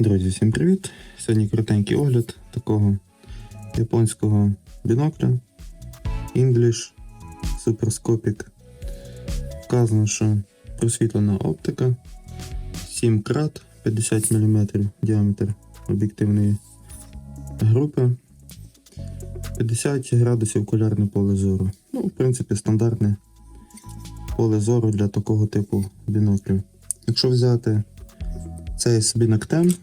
Друзі, всім привіт! Сьогодні коротенький огляд такого японського бінокля English Superscopic. Вказано, що просвітлена оптика 7 крат 50 мм діаметр об'єктивної групи. 50 градусів колярне поле зору. Ну, в принципі, стандартне поле зору для такого типу біноклів. Якщо взяти цей з біноктем,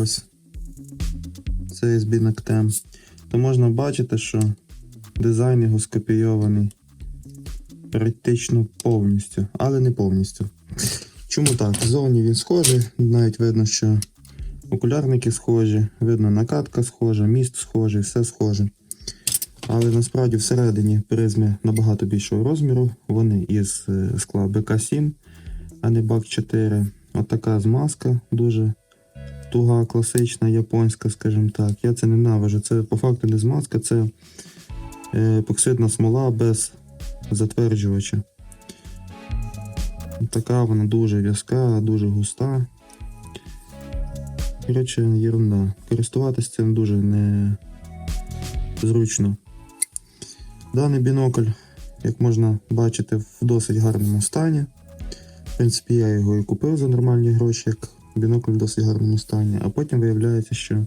ось цей з біноктем, то можна бачити, що дизайн його скопійований практично повністю, але не повністю. Чому так? Ззовні він схожий, навіть видно, що окулярники схожі, видно накатка схожа, міст схожий, все схоже. Але насправді всередині призми набагато більшого розміру. Вони із е, скла БК7, а не БАК 4. Отака змазка дуже туга, класична, японська, скажімо так. Я це ненавижу. Це по факту не змазка, це е, епоксидна смола без затверджувача. Така вона дуже в'язка, дуже густа. Коротше, єрунда. Користуватися цим дуже не зручно. Даний бінокль, як можна бачити, в досить гарному стані. В принципі, я його і купив за нормальні гроші, як бінокль в досить гарному стані, а потім виявляється, що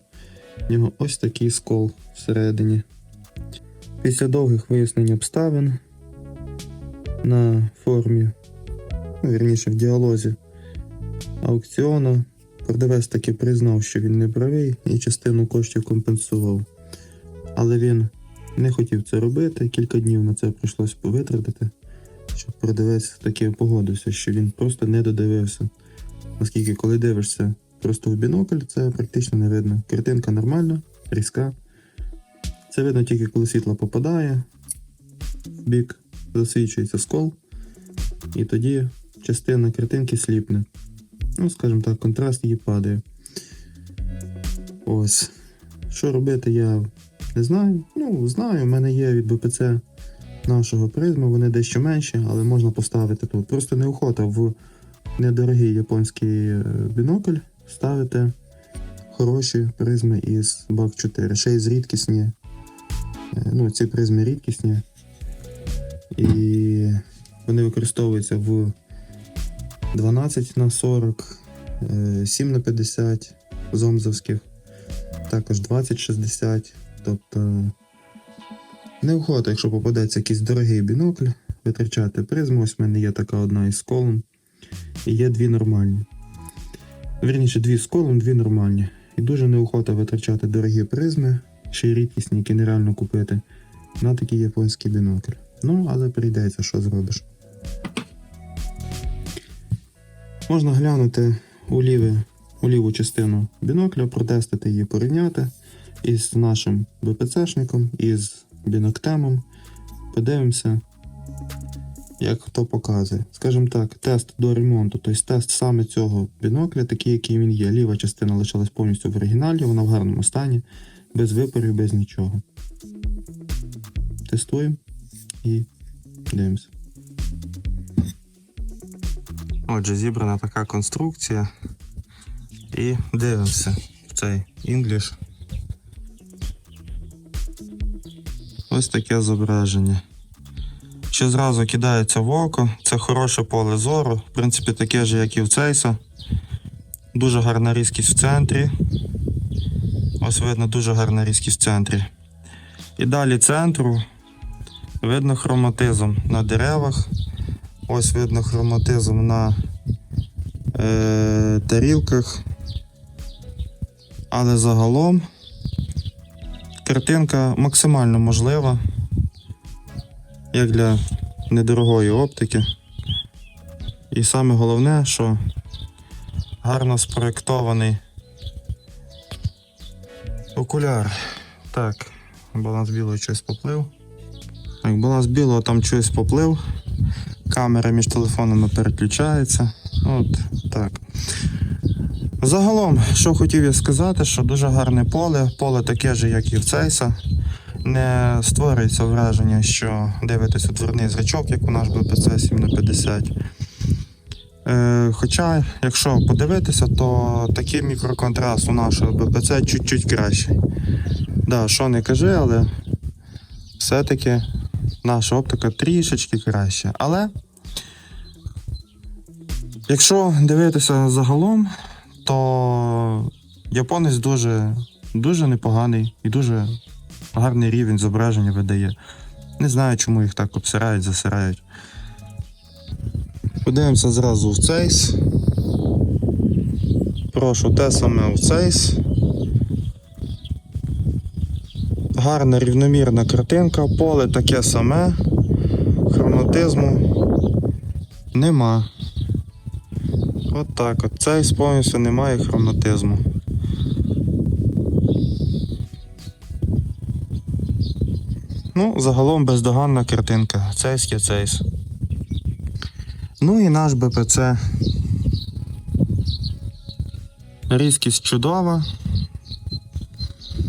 в нього ось такий скол всередині. Після довгих вияснень обставин на формі, ну, вірніше, в діалозі аукціону, продавець таки признав, що він не правий і частину коштів компенсував. Але він не хотів це робити, кілька днів на це прийшлось повитратити, щоб продавець таки погодився, що він просто не додивився. Оскільки, коли дивишся просто в бінокль, це практично не видно. Картинка нормальна, різка. Це видно тільки коли світло попадає в бік, засвічується скол, і тоді частина картинки сліпне. Ну, скажімо так, контраст її падає. Ось. Що робити, я не знаю. Ну, знаю, в мене є від БПЦ нашого призму, вони дещо менші, але можна поставити тут. Просто неохота в недорогий японський е, бінокль ставити хороші призми із BAK 4. Ще й з рідкісні. Е, Ну, ці призми рідкісні. І вони використовуються в 12 на 40, е, 7 на 50 зомзовських, також 20-60. Тобто неохота, якщо попадеться якийсь дорогий бінокль, витрачати призму. Ось в мене є така одна із колом. І є дві нормальні. Вірніше, дві з колом, дві нормальні. І дуже неохота витрачати дорогі призми, ще й рідкісні, які нереально купити, на такий японський бінокль. Ну, але прийдеться, що зробиш. Можна глянути у, ліве, у ліву частину бінокля, протестити її, порівняти із нашим БПЦшником, із біноктемом. Подивимося, як хто показує. Скажімо так, тест до ремонту, тобто тест саме цього бінокля, такий, який він є. Ліва частина лишилась повністю в оригіналі, вона в гарному стані, без випарів, без нічого. Тестуємо і дивимося. Отже, зібрана така конструкція. І дивимося в цей English. Ось таке зображення. Що зразу кидається в око, це хороше поле зору, в принципі, таке ж, як і в цейса. Дуже гарна різкість в центрі. Ось видно дуже гарна різкість в центрі. І далі центру видно хроматизм на деревах. Ось видно хроматизм на е, тарілках. Але загалом картинка максимально можлива, як для недорогої оптики. І саме головне, що гарно спроєктований окуляр. Так, баланс білого щось поплив. Так, баланс білого там щось поплив. Камера між телефонами переключається. От так. Загалом, що хотів я сказати, що дуже гарне поле, поле таке ж, як і в Цейса. Не створюється враження, що дивитесь у дверний зрачок, як у наш БПЦ 7 на 50 Е, хоча, якщо подивитися, то такий мікроконтраст у нашого БПЦ чуть-чуть кращий. Да, що не кажи, але все-таки наша оптика трішечки краща. Але якщо дивитися загалом, то японець дуже, дуже непоганий і дуже гарний рівень зображення видає. Не знаю, чому їх так обсирають, засирають. Подивимося зразу в цейс. Прошу те саме в цейс. Гарна рівномірна картинка, поле таке саме, хроматизму нема. От так от. Цейс повністю немає хроматизму. Ну, загалом бездоганна картинка. Цейс є цейс. Ну і наш БПЦ. Різкість чудова.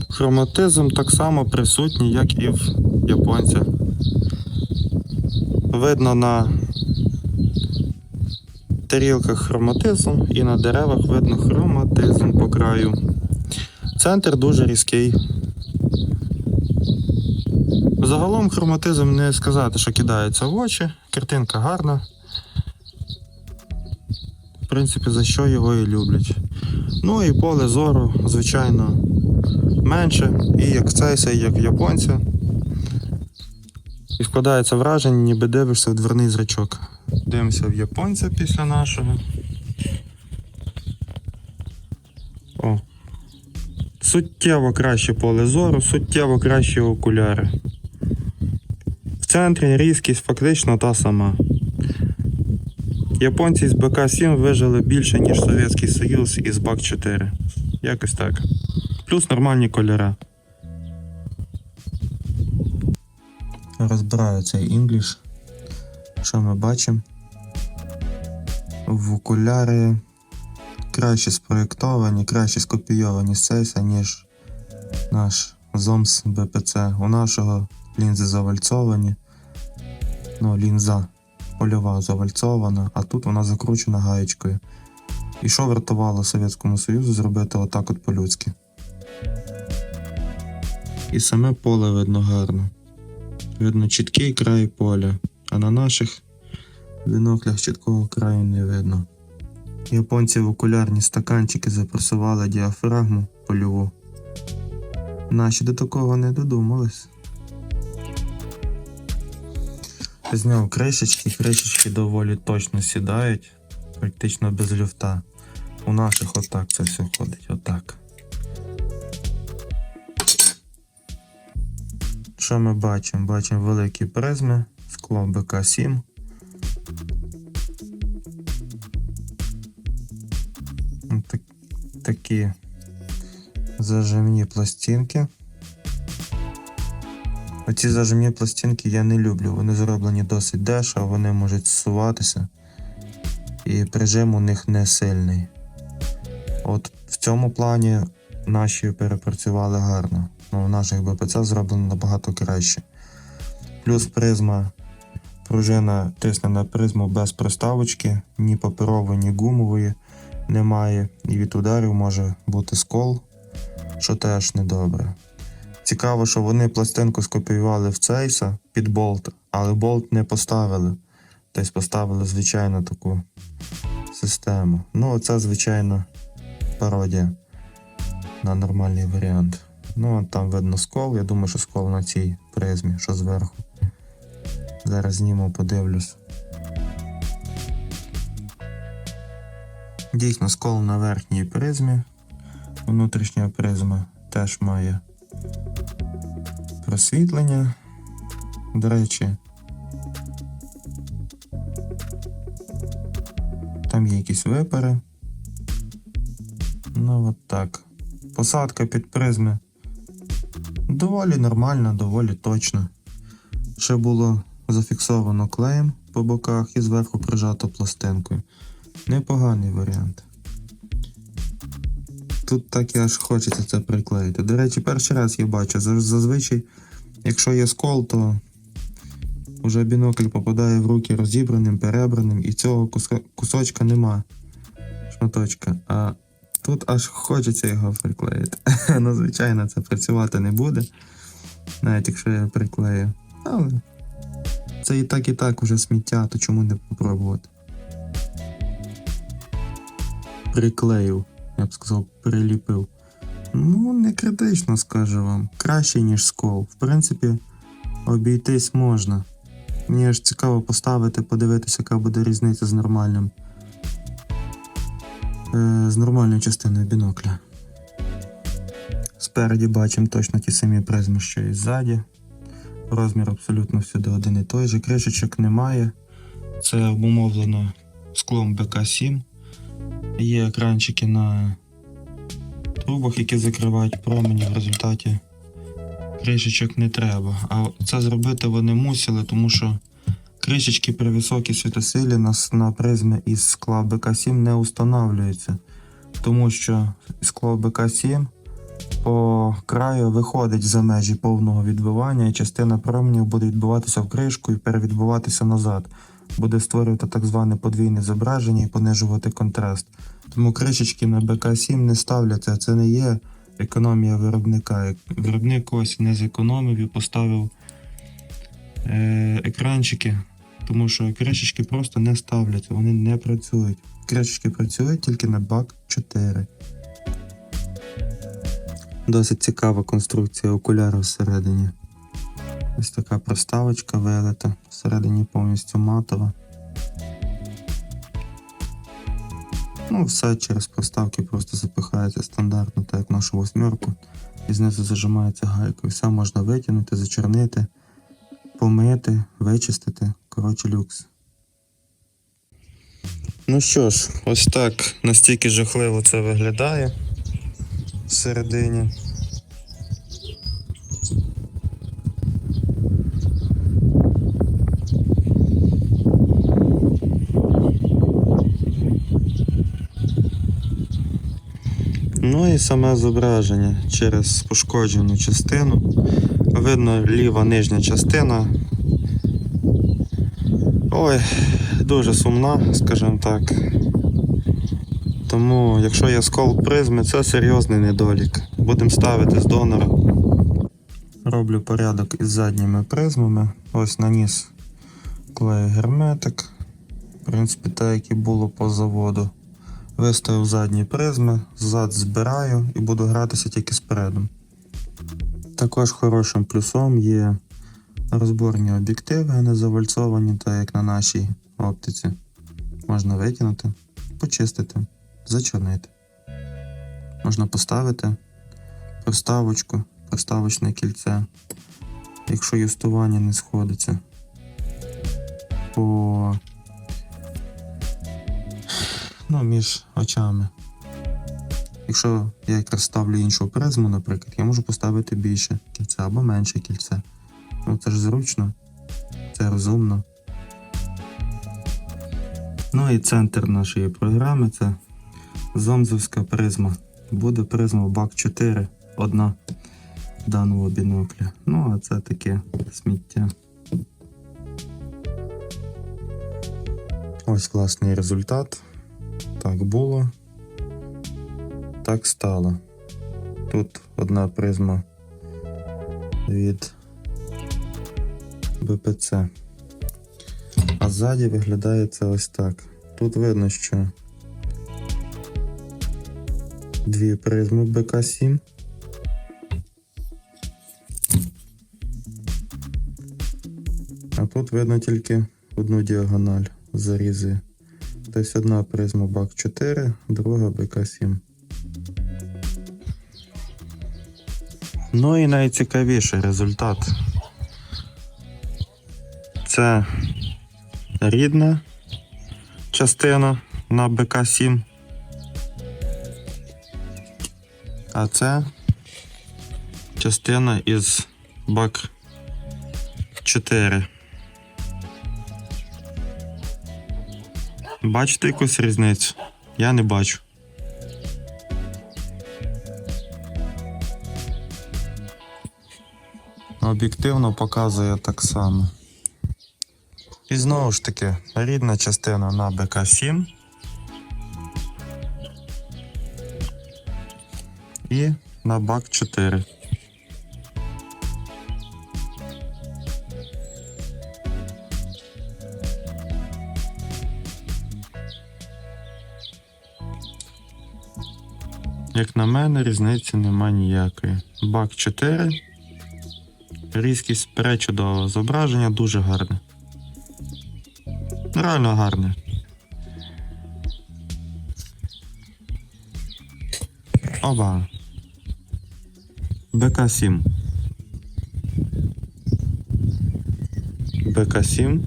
Хроматизм так само присутній, як і в японця. Видно на тарілках хроматизм і на деревах видно хроматизм по краю. Центр дуже різкий. Загалом хроматизм не сказати, що кидається в очі. Картинка гарна. В принципі, за що його і люблять. Ну і поле зору, звичайно, менше, і як в цейса, і як японця. І складається враження, ніби дивишся в дверний зрачок. Дивимося в японця після нашого. О. Суттєво краще поле зору, суттєво кращі окуляри. Центрі різкість фактично та сама. Японці з БК-7 вижили більше, ніж Совєтський Союз із БАК-4. Якось так. Плюс нормальні кольори. Розбираю цей інгліш. Що ми бачимо? В окуляри краще спроєктовані, краще скопійовані з ніж наш ЗОМС БПЦ. У нашого лінзи завальцовані. Ну, лінза польова завальцована, а тут вона закручена гаєчкою. І що вартувало Совєтському Союзу зробити отак от по-людськи. І саме поле видно гарно. Видно чіткий край поля, а на наших біноклях чіткого краю не видно. Японці в окулярні стаканчики запресували діафрагму польову. Наші до такого не додумались. Зняв кришечки, кришечки доволі точно сідають, практично без люфта. У наших отак це все ходить, отак. Що ми бачимо? Бачимо великі призми, скло БК-7. Так, такі зажимні пластинки. Оці зажимні пластинки я не люблю. Вони зроблені досить дешево, вони можуть зсуватися. І прижим у них не сильний. От в цьому плані наші перепрацювали гарно. Ну, у наших БПЦ зроблено набагато краще. Плюс призма, пружина тисне на призму без приставочки, ні паперової, ні гумової немає. І від ударів може бути скол, що теж недобре. Цікаво, що вони пластинку скопіювали в цейса під болт, але болт не поставили. Тобто поставили звичайно таку систему. Ну, це, звичайно, пародія на нормальний варіант. Ну, там видно скол. Я думаю, що скол на цій призмі, що зверху. Зараз зніму, подивлюсь. Дійсно, скол на верхній призмі. Внутрішня призма теж має просвітлення. До речі, там є якісь випари. Ну, от так. Посадка під призми доволі нормальна, доволі точна. Ще було зафіксовано клеєм по боках і зверху прижато пластинкою. Непоганий варіант. Тут так і аж хочеться це приклеїти. До речі, перший раз я бачу. Зазвичай, якщо є скол, то Уже бінокль попадає в руки розібраним, перебраним, і цього кусочка нема. Шматочка. А тут аж хочеться його приклеїти. ну, звичайно, це працювати не буде. Навіть якщо я приклею. Але це і так, і так уже сміття, то чому не попробувати? Приклеїв, я б сказав, приліпив. Ну, не критично, скажу вам. Краще, ніж скол. В принципі, обійтись можна. Мені ж цікаво поставити, подивитися, яка буде різниця з нормальним. Е, з нормальною частиною бінокля. Спереді бачимо точно ті самі призми, що і ззаді. Розмір абсолютно всюди один і той же. Кришечок немає. Це обумовлено склом БК-7. Є екранчики на трубах, які закривають промені. В результаті кришечок не треба. А це зробити вони мусили, тому що кришечки при високій світосилі на, на призми із скла БК-7 не устанавлюються. Тому що скло БК-7 по краю виходить за межі повного відбивання, і частина променів буде відбиватися в кришку і перевідбиватися назад. Буде створювати так зване подвійне зображення і понижувати контраст. Тому кришечки на БК-7 не ставляться. Це не є економія виробника. Виробник ось не зекономив і поставив е, екранчики, тому що кришечки просто не ставляться, вони не працюють. Кришечки працюють тільки на бак 4. Досить цікава конструкція окуляру всередині. Ось така проставочка вилита, всередині повністю матова. Ну, все через проставки просто запихається стандартно, так як нашу восьмерку. І знизу зажимається гайкою. Все можна витягнути, зачорнити, помити, вичистити. Коротше, люкс. Ну що ж, ось так настільки жахливо це виглядає всередині. Ну і саме зображення через пошкоджену частину. Видно ліва нижня частина. Ой, дуже сумна, скажімо так. Тому, якщо є скол призми, це серйозний недолік. Будемо ставити з донора. Роблю порядок із задніми призмами. Ось наніс клею герметик. В принципі, те, як і було по заводу. Виставив задні призми, зад збираю і буду гратися тільки спереду. Також хорошим плюсом є розборні об'єктиви, не завальцовані, так як на нашій оптиці. Можна викинути, почистити, зачорнити. Можна поставити проставочку, проставочне кільце, якщо юстування не сходиться. По ну, між очами. Якщо я якраз ставлю іншу призму, наприклад, я можу поставити більше кільце або менше кільце. Ну це ж зручно, це розумно. Ну і центр нашої програми це зомзовська призма. Буде призма бак 4, одна даного бінокля. Ну, а це таке сміття. Ось класний результат. Так було. Так стало. Тут одна призма від БПЦ. А ззаді виглядає це ось так. Тут видно, що дві призми БК-7. А тут видно тільки одну діагональ зарізи. Тобто одна призма бак 4, друга БК-7. Ну і найцікавіший результат. Це рідна частина на БК-7. А це частина із бак 4. Бачите якусь різницю? Я не бачу. Об'єктивно показує так само. І знову ж таки, рідна частина на БК7. І на бак 4. Як на мене, різниці нема ніякої. Бак 4. Різкість пречудового зображення дуже гарне. Реально гарне. Оба. БК7. БК7.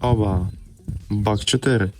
Оба. Бак 4.